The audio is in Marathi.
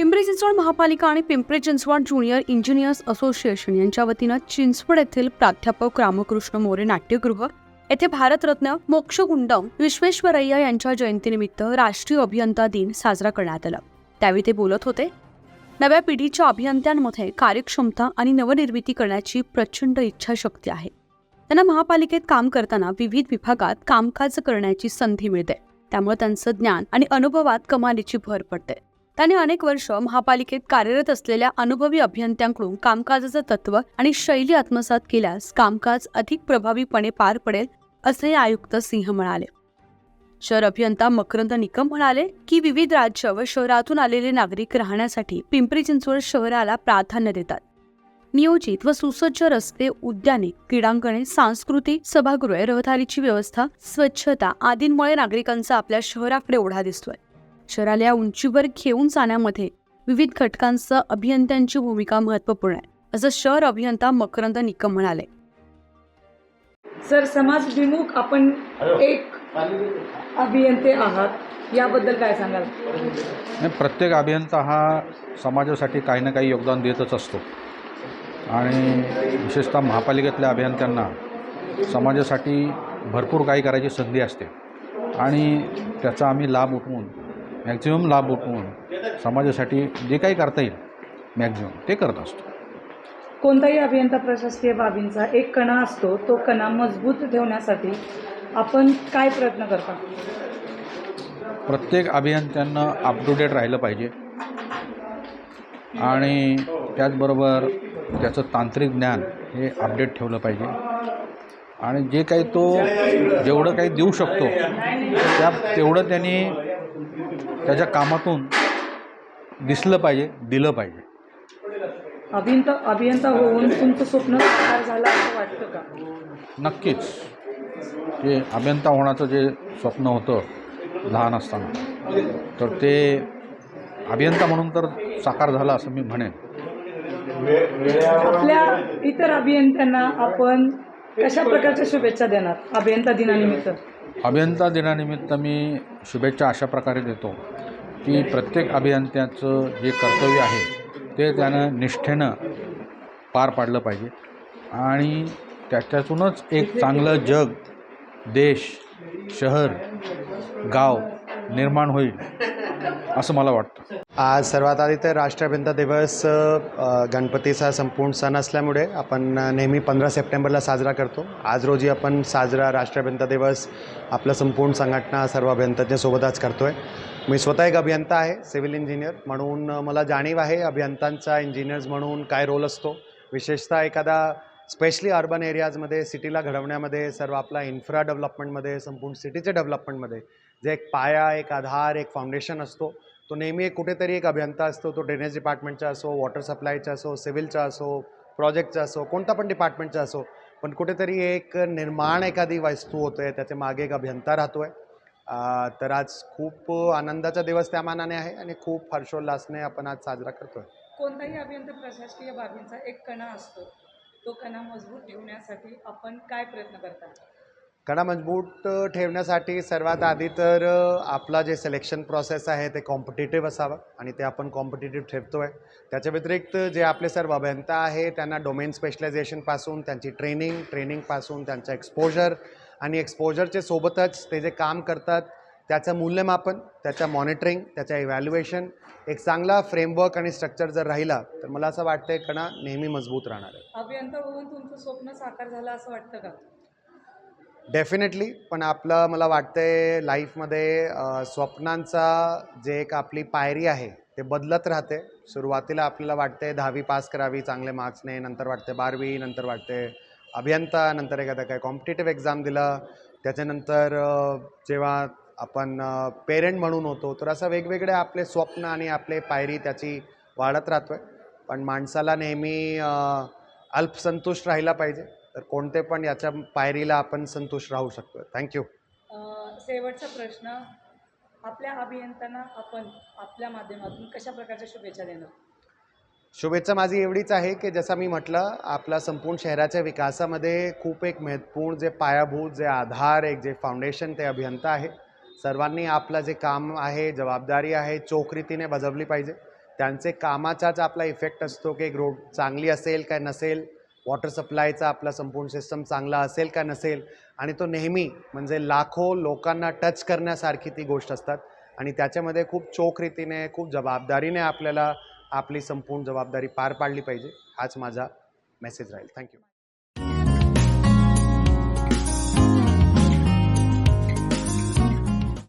पिंपरी चिंचवड महापालिका आणि Pimpri Chinchwad junior engineers association यांच्या वतीनं चिंचवड येथील प्राध्यापक रामकृष्ण मोरे नाट्यगृह येथे भारतरत्न मोक्षगुंडम विश्वेश्वरय्या यांच्या जयंतीनिमित्त राष्ट्रीय अभियंता दिन साजरा करण्यात आला. त्यावेळी ते बोलत होते नव्या पिढीच्या अभियंत्यांमध्ये कार्यक्षमता आणि नवनिर्मिती करण्याची प्रचंड इच्छाशक्ती आहे. त्यांना महापालिकेत काम करताना विविध विभागात कामकाज करण्याची संधी मिळते. त्यामुळे त्यांचं ज्ञान आणि अनुभवात कमालीची भर पडते. त्याने अनेक वर्ष महापालिकेत कार्यरत असलेल्या अनुभवी अभियंत्यांकडून कामकाजाचं तत्व आणि शैली आत्मसात केल्यास कामकाज अधिक प्रभावीपणे पार पडेल असे आयुक्त सिंह म्हणाले. शहर अभियंता मकरंद निकम म्हणाले की विविध राज्य व शहरातून आलेले नागरिक राहण्यासाठी पिंपरी चिंचवड शहराला प्राधान्य देतात. नियोजित व सुसज्ज रस्ते उद्याने क्रीडांगणे सांस्कृतिक सभागृहे रहदारीची व्यवस्था स्वच्छता आदींमुळे नागरिकांचा आपल्या शहराकडे ओढा दिसतोय. शहराला या उंचीवर घेऊन जाण्यामध्ये विविध घटकांचं अभियंत्यांची भूमिका महत्त्वपूर्ण आहे असं शहर अभियंता मकरंद निकम म्हणाले. सर समाजविमुख आपण एक अभियंते आहात याबद्दल काय सांगाल? नाही प्रत्येक अभियंता हा समाजासाठी काही ना काही योगदान देतच असतो. आणि विशेषतः महापालिकेतल्या अभियंत्यांना समाजासाठी भरपूर काही करायची संधी असते. आणि त्याचा आम्ही लाभ उठवून मॅक्झिमम लाभ उठवून समाजासाठी जे काही करता येईल मॅक्झिमम ते करत असतो. कोणताही अभियंता प्रशासकीय बाबींचा एक कणा असतो तो कणा मजबूत ठेवण्यासाठी आपण काय प्रयत्न करता? प्रत्येक अभियंत्यांना अप टू डेट राहिलं पाहिजे. आणि त्याचबरोबर त्याचं तांत्रिक ज्ञान हे अपडेट ठेवलं पाहिजे. आणि जे काही तो जेवढं काही देऊ शकतो त्या तेवढं त्यांनी त्याच्या कामातून दिसलं पाहिजे दिलं पाहिजे. अभियंता अभियंता होऊन तुमचं स्वप्न साकार झालं असं वाटतं का? नक्कीच. जे अभियंता होण्याचं जे स्वप्न होतं लहान असताना तर ते अभियंता म्हणून तर साकार झालं असं मी म्हणेन. आपल्या इतर अभियंत्यांना आपण कशा प्रकारच्या शुभेच्छा देणार अभियंता दिनानिमित्त? अभियंता दिनानिमित्त मी शुभेच्छा अशा प्रकारे देतो की प्रत्येक अभियंत्याचं जे कर्तव्य आहे ते त्यानं निष्ठेनं पार पाडलं पाहिजे. आणि त्याच्यातूनच एक चांगलं जग देश शहर गाव निर्माण होईल. असं मला वाटतं. आज सर्वात आधी तर राष्ट्रभिंता दिवस गणपतीचा संपूर्ण सण असल्यामुळे आपण नेहमी पंधरा सप्टेंबरला साजरा करतो. आज रोजी आपण साजरा राष्ट्रभिंता दिवस आपलं संपूर्ण संघटना सर्व अभियंत्यांच्या करतोय. आज करतो आहे मी स्वतः एक अभियंता आहे सिव्हिल इंजिनियर. म्हणून मला जाणीव आहे अभियंतांचा इंजिनियर्स म्हणून काय रोल असतो. विशेषतः एखादा स्पेशली अर्बन एरियाजमध्ये सिटीला घडवण्यामध्ये सर्व आपला इन्फ्रा डेव्हलपमेंटमध्ये संपूर्ण सिटीच्या डेव्हलपमेंटमध्ये जे एक पाया एक आधार एक फाउंडेशन असतो तो नेहमी एक कुठेतरी एक अभियंता असतो तो ड्रेनेज डिपार्टमेंटचा असो वॉटर सप्लायचा असो सिव्हिलचा असो प्रोजेक्टचा असो कोणता पण डिपार्टमेंटचा असो पण कुठेतरी एक निर्माण एखादी वस्तू होते आहे त्याच्यामागे एक अभियंता राहतो आहे तर आज खूप आनंदाचा दिवस त्या मानाने आहे आणि खूप हर्षोल्लासने आपण आज साजरा करतो आहे कोणताही अभियंता प्रशासकीय बाबींचा एक कणा असतो तो कणा मजबूत ठेवण्यासाठी आपण काय प्रयत्न करतात कडा मजबूत ठेवण्यासाठी सर्वात आधी तर आपला जे सिलेक्शन प्रोसेस आहे ते कॉम्पिटेटिव्ह असावं आणि ते आपण कॉम्पिटेटिव्ह ठेवतो आहे त्याच्या व्यतिरिक्त जे आपले सर्व अभियंता आहे त्यांना डोमेन स्पेशलायझेशनपासून त्यांची ट्रेनिंग ट्रेनिंगपासून त्यांचं एक्सपोजर आणि एक्सपोजरच्या सोबतच ते जे काम करतात त्याचं मूल्यमापन त्याचं मॉनिटरिंग त्याचं इव्हॅल्युएशन एक चांगला फ्रेमवर्क आणि स्ट्रक्चर जर राहिला तर मला असं वाटतं कणा नेहमी मजबूत राहणार आहे. अभियंता होऊन तुमचं स्वप्न साकार झालं असं वाटतं का? डेफिनेटली पण आपलं मला वाटतंय लाईफमध्ये स्वप्नांचा जे एक आपली पायरी आहे ते बदलत राहते. सुरुवातीला आपल्याला वाटते दहावी पास करावी चांगले मार्क्सने नंतर वाटते बारावी नंतर वाटते अभियंता नंतर एखादा काय कॉम्पिटेटिव्ह एक्झाम दिला. त्याच्यानंतर जेव्हा आपण पेरेंट म्हणून होतो तर असं वेगवेगळे आपले स्वप्न आणि आपले पायरी त्याची वाढत राहतो आहे पण माणसाला नेहमी अल्पसंतुष्ट राहिला पाहिजे. तर कोणते पण याच्या पायरीला आपण संतुष्ट राहू शकतो थँक्यू शेवटचा प्रश्न. आपल्या अभियंत्यांना आपण आपल्या माध्यमातून कशा प्रकारच्या शुभेच्छा देणार? शुभेच्छा माझी एवढीच आहे की जसं मी म्हटलं आपला संपूर्ण शहराच्या विकासामध्ये खूप एक महत्त्वपूर्ण जे पायाभूत जे आधार एक जे फाउंडेशन ते अभियंता आहे. सर्वांनी आपलं जे काम आहे जबाबदारी आहे चोख रीतीने बजावली पाहिजे. त्यांचे कामाचाच आपला इफेक्ट असतो की रोड चांगली असेल काय नसेल वॉटर सप्लायचा आपला संपूर्ण सिस्टम चांगला असेल का नसेल आणि तो नेहमी म्हणजे लाखो लोकांना टच करण्यासारखी ती गोष्ट असतात. आणि त्याच्यामध्ये खूप चोख रीतीने खूप जबाबदारीने आपल्याला आपली संपूर्ण जबाबदारी पार पाडली पाहिजे. हाच माझा मेसेज राहील. थँक्यू